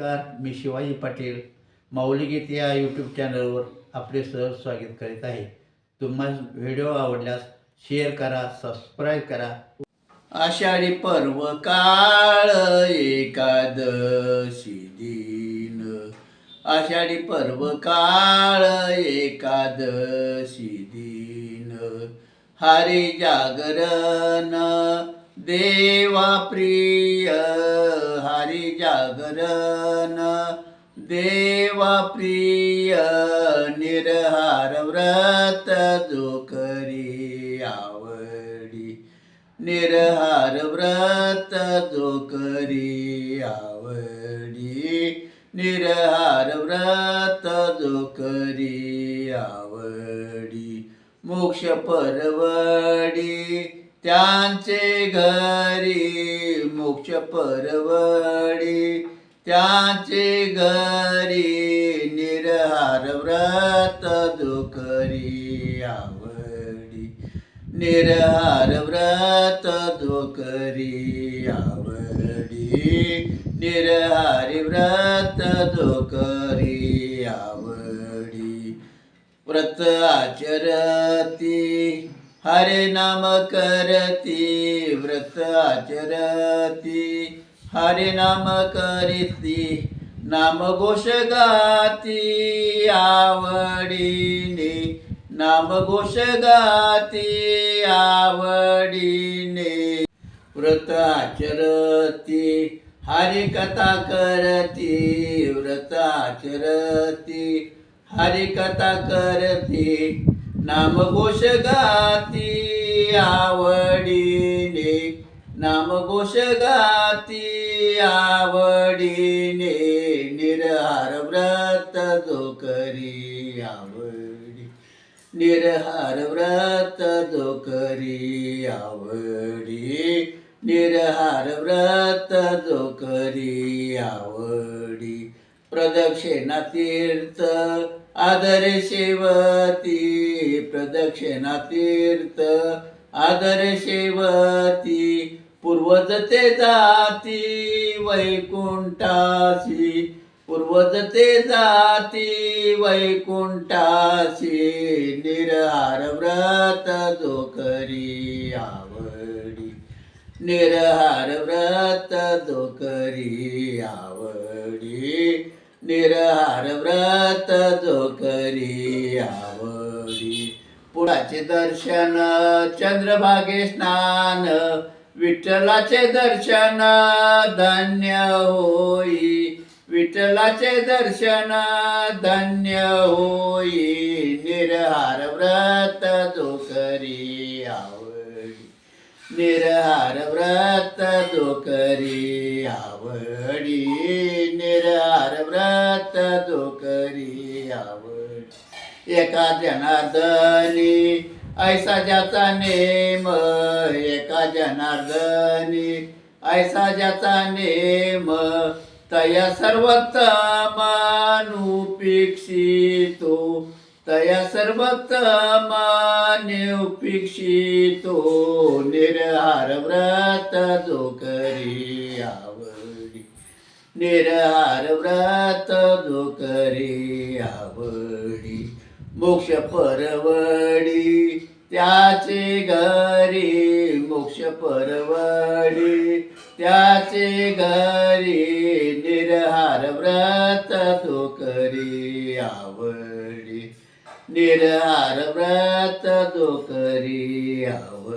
नमस्कार मी शिवाजी पाटील. माऊलीगीत या यूट्यूब चॅनलवर आपले सहज स्वागत करीत आहे. तुम्हाला व्हिडिओ आवडल्यास शेअर करा सबस्क्राईब करा. आषाढी पर्व काळ एकादशी दिन. आषाढी पर्व काळ एकादशी दिन. हरी जागरण देवा प्रिय हरी जागरण देवा प्रिय निरहार व्रत जो करी आवडी निरहार व्रत जो करी आवडी निरहार व्रत जो करी आवडी मोक्ष परवडी त्यांचे घरी मोक्ष परवडी. त्यांचे घरी निरहार व्रत जो आवडी. निरहार व्रत जो आवडी. निरहारी व्रत जो आवडी. व्रत आचरती हरे नाम करती व्रत आचरती. हरे नाम करीती नाम घोष गाती. आवडीने नाम घोष गाती आवडीने व्रत आचरती. हरी कथा करती व्रत आचरती. हरी कथा करती नाम घोष गाती आवडीने नाम घोष गाती आवडीने निरहार व्रत जो करी आवडी. निरहार व्रत जो करी आवडी. निरहार व्रत जो करी आवडी. प्रदक्षिणा तीर्थ आदर शेवती प्रदक्षिणा तीर्थ. आदर शेवती पूर्वजते जाती वैकुंठासी पूर्वजते जाती वैकुंठासी निरहार व्रत जो करी आवडी. निरहार व्रत जो करी आवडी. निरहार व्रत जो करी आवडी पुढाचे दर्शन चंद्रभागे स्नान विठ्ठलाचे दर्शन धन्य होई विठ्ठलाचे दर्शन धन्य होई. निरहार व्रत जो करी आवडी. निरहार व्रत जो करी आवडी. एका जनार्दनी ऐसा ज्याचा नेम एका जनार्दनी ऐसा ज्याचा नेम तया सर्वोत्तमानुपेक्षितो तया सर्वोत्तमानुपेक्षितो निरहार व्रत जो करी आवडी. निरहार व्रत जो करी आवडी. मोक्ष परवडी त्याचे घरी मोक्ष परवडी. त्याचे घरी निरहार व्रत तो करी आवडी. निरहार व्रत तो करी आव